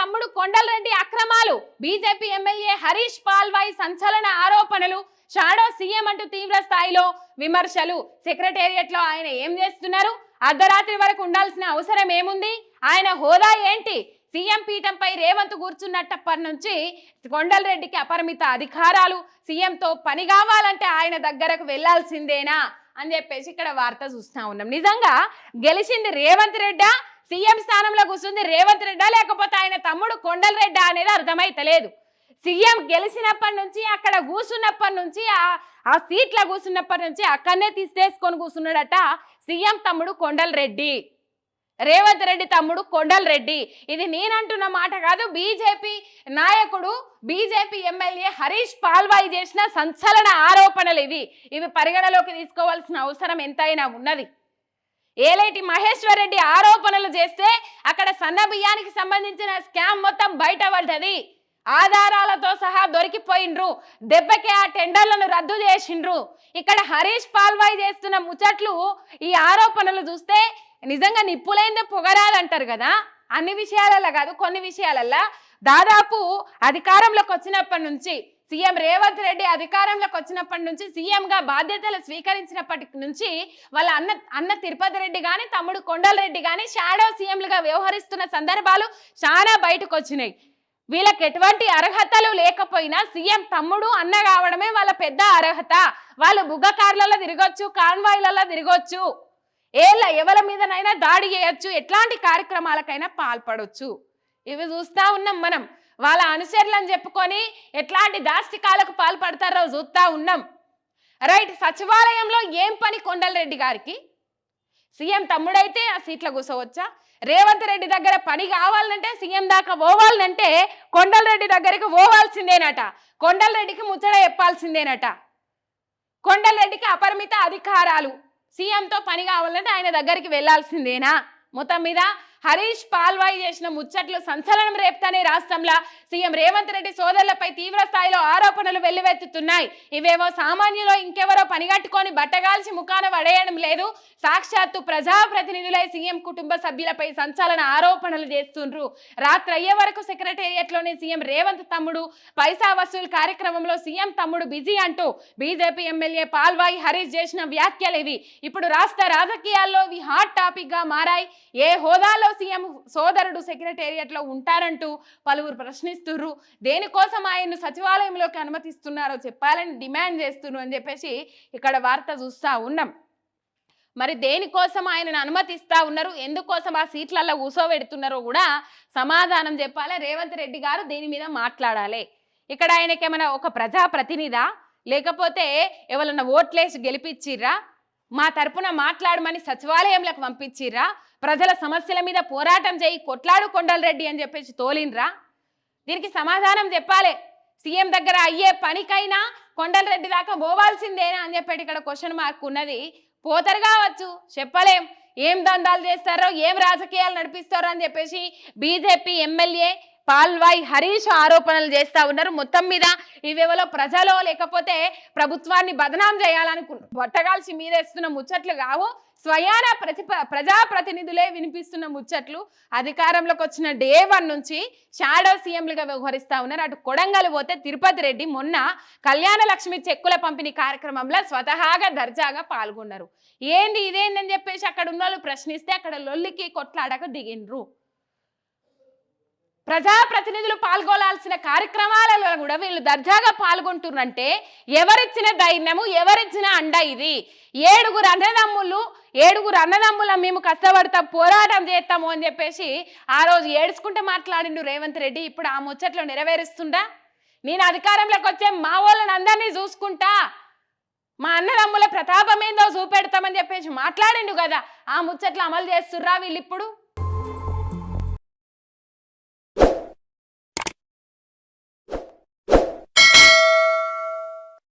తమ్ముడు కొండలరెడ్డి అక్రమాలు. BJP MLA Harish Palvai సంచలన ఆరోపణలు. షాడో సీఎం అంటూ తీవ్ర స్థాయిలో విమర్శలు. సెక్రటేరియట్లో ఆయన ఏం చేస్తున్నారు? అర్ధరాత్రి వరకు ఉండాల్సిన అవసరం ఏముంది? ఆయన హోదా ఏంటి? సీఎం పీఠంపై రేవంత్ కూర్చున్నప్పటి నుంచి కొండలరెడ్డికి అపరిమిత అధికారాలు. సీఎంతో పని కావాలంటే ఆయన దగ్గరకు వెళ్ళాల్సిందేనా? అని చెప్పేసి ఇక్కడ వార్త చూస్తా ఉన్నాం. నిజంగా గెలిచింది రేవంత్ రెడ్డా? సీఎం స్థానంలో కూర్చుంది రేవంత్ రెడ్డా లేకపోతే ఆయన తమ్ముడు కొండల రెడ్డా అనేది అర్థమైతలేదు. సీఎం గెలిచినప్పటి నుంచి అక్కడ కూర్చున్నప్పటి నుంచి ఆ ఆ సీట్లో కూర్చున్నప్పటి నుంచి అక్కడనే తీసేసుకొని కూర్చున్నాడట సీఎం తమ్ముడు కొండల రెడ్డి. రేవంత్ రెడ్డి తమ్ముడు కొండల రెడ్డి. ఇది నేనంటున్న మాట కాదు బీజేపీ నాయకుడు బీజేపీ ఎమ్మెల్యే హరీష్ పాల్వాయి చేసిన సంచలన ఆరోపణలు ఇవి. ఇవి పరిగణలోకి తీసుకోవాల్సిన అవసరం ఎంతైనా ఉన్నది. ఏలేటి మహేశ్వర్ రెడ్డి ఆరోపణలు చేస్తే అక్కడ సన్న బియ్యానికి సంబంధించిన స్కామ్ మొత్తం బయట పడ్డది ఆధారాలతో సహా దొరికిపోయిండ్రు. దెబ్బకి ఆ టెండర్లను రద్దు చేసిండ్రు. ఇక్కడ హరీష్ పాల్వాయ్ చేస్తున్న ముచ్చట్లు ఈ ఆరోపణలు చూస్తే నిజంగా నిప్పులైందే పొగరాదంటారు కదా. అన్ని విషయాలలో కాదు కొన్ని విషయాలల్లో దాదాపు అధికారంలోకి వచ్చినప్పటి నుంచి సీఎం రేవంత్ రెడ్డి అధికారంలోకి వచ్చినప్పటి నుంచి సీఎంగా బాధ్యతలు స్వీకరించినప్పటి నుంచి వాళ్ళ అన్న అన్న తిరుపతి రెడ్డి కానీ తమ్ముడు కొండల రెడ్డి కానీ షాడో సీఎంలుగా వ్యవహరిస్తున్న సందర్భాలు చాలా బయటకు వచ్చినాయి. వీళ్ళకి ఎటువంటి అర్హతలు లేకపోయినా సీఎం తమ్ముడు అన్న కావడమే వాళ్ళ పెద్ద అర్హత. వాళ్ళు బుగ్గ కార్లలో తిరగొచ్చు కాన్వాయ్లలో తిరగొచ్చు. ఏళ్ళ ఎవరి మీదనైనా దాడి చేయొచ్చు ఎట్లాంటి కార్యక్రమాలకైనా పాల్పడొచ్చు. ఇవి చూస్తా ఉన్నాం మనం. వాళ్ళ అనుచరులను చెప్పుకొని ఎట్లాంటి దాష్టికాలకు పాల్పడతారో చూస్తా ఉన్నాం. రైట్ సచివాలయంలో ఏం పని కొండలరెడ్డి గారికి? సీఎం తమ్ముడైతే ఆ సీట్లో కూర్చోవచ్చా రేవంత్ రెడ్డి దగ్గర పని కావాలంటే సీఎం దాకా పోవాలంటే కొండలరెడ్డి దగ్గరికి పోవాల్సిందేనట. కొండలరెడ్డికి ముచ్చట చెప్పాల్సిందేనట. కొండలరెడ్డికి అపరిమిత అధికారాలు. సీఎంతో పని కావాలంటే ఆయన దగ్గరికి వెళ్ళాల్సిందేనా? మొత్తం మీద హరీష్ పాల్వాయి చేసిన ముచ్చట్లు సంచలనం రేపుతానే రాష్ట్రంలో. సీఎం రేవంత్ రెడ్డి సోదరులపై తీవ్ర స్థాయిలో ఆరోపణలు వెల్లువెత్తుతున్నాయి. ఇవేవో సామాన్యులో ఇంకెవరో పనిగట్టుకొని బట్టగాల్చి ముఖాన పడేయడం లేదు. సాక్షాత్తు ప్రజాప్రతినిధులై సీఎం కుటుంబ సభ్యులపై సంచలన ఆరోపణలు చేస్తుండ్రు. రాత్రి అయ్యే వరకు సెక్రటేరియట్లోనే సీఎం రేవంత్ తమ్ముడు పైసా వసూలు కార్యక్రమంలో సీఎం తమ్ముడు బిజీ అంటూ బీజేపీ ఎమ్మెల్యే పాల్వాయి హరీష్ చేసిన వ్యాఖ్యలు ఇవి. ఇప్పుడు రాష్ట్ర రాజకీయాల్లో ఇవి హాట్ టాపిక్గా మారాయి. ఏ హోదాలో సీఎం సోదరుడు సెక్రటేరియట్లో ఉంటారంటూ పలువురు ప్రశ్నిస్తున్నారు దేనికోసం ఆయన్ను సచివాలయంలోకి అనుమతిస్తున్నారో చెప్పాలని డిమాండ్ చేస్తున్నారు అని చెప్పేసి ఇక్కడ వార్త చూస్తా ఉన్నాం. మరి దేనికోసం ఆయనను అనుమతిస్తా ఉన్నారు? ఎందుకోసం ఆ సీట్లలో కూసోబెడుతున్నారో కూడా సమాధానం చెప్పాలి. రేవంత్ రెడ్డి గారు దీని మీద మాట్లాడాలి. ఇక్కడ ఆయనకి ఏమైనా ఒక ప్రజాప్రతినిధా? లేకపోతే ఎవరన్నా ఓట్లేసి గెలిపించిర్రా? మా తరపున మాట్లాడమని సచివాలయంలోకి పంపించిర్రా? ప్రజల సమస్యల మీద పోరాటం చేయి కొట్లాడు కొండలరెడ్డి అని చెప్పేసి తోలిన్రా దీనికి సమాధానం చెప్పాలి. సీఎం దగ్గర అయ్యే పనికైనా కొండలరెడ్డి దాకా పోవాల్సిందేనా అని చెప్పేటి ఇక్కడ క్వశ్చన్ మార్క్ ఉన్నది. పోతరు కావచ్చు. చెప్పలేం. ఏం దందాలు చేస్తారో ఏం రాజకీయాలు నడిపిస్తారో అని చెప్పేసి బీజేపీ ఎమ్మెల్యే పాల్వాయ్ హరీష్ ఆరోపణలు చేస్తా ఉన్నారు. మొత్తం మీద ఇవేవలో ప్రజలో లేకపోతే ప్రభుత్వాన్ని బదనాం చేయాలనుకు బొట్టగాల్చి మీదేస్తున్న ముచ్చట్లు కావు స్వయాన ప్రతి ప్రజాప్రతినిధులే వినిపిస్తున్న ముచ్చట్లు అధికారంలోకి వచ్చిన డే వన్ నుంచి షాడో సీఎంలుగా వ్యవహరిస్తా ఉన్నారు. అటు కొడంగల్ పోతే తిరుపతి రెడ్డి మొన్న కళ్యాణ లక్ష్మి చెక్కుల పంపిణీ కార్యక్రమంలో స్వతహాగా దర్జాగా పాల్గొన్నారు. ఏంది ఇదేందని చెప్పేసి అక్కడ ఉన్న వాళ్ళు ప్రశ్నిస్తే అక్కడ లొల్లికి కొట్లాడక దిగిండ్రు. ప్రజాప్రతినిధులు పాల్గొనాల్సిన కార్యక్రమాలలో కూడా వీళ్ళు దర్జాగా పాల్గొంటున్నంటే ఎవరిచ్చిన ధైర్యము ఎవరిచ్చిన అండ ఇది. ఏడుగురు అన్నదమ్ములు ఏడుగురు అన్నదమ్ముల మేము కష్టపడతాం పోరాటం చేస్తాము అని చెప్పేసి ఆ రోజు ఏడుచుకుంటే మాట్లాడిండు రేవంత్ రెడ్డి. ఇప్పుడు ఆ ముచ్చట్లు నెరవేరుస్తుందా? నేను అధికారంలోకి వచ్చే మా వాళ్ళని అందరినీ చూసుకుంటా. మా అన్నదమ్ముల ప్రతాపం ఏందో చూపెడతామని చెప్పేసి మాట్లాడిండు కదా. ఆ ముచ్చట్లు అమలు చేస్తుర్రా వీళ్ళు ఇప్పుడు?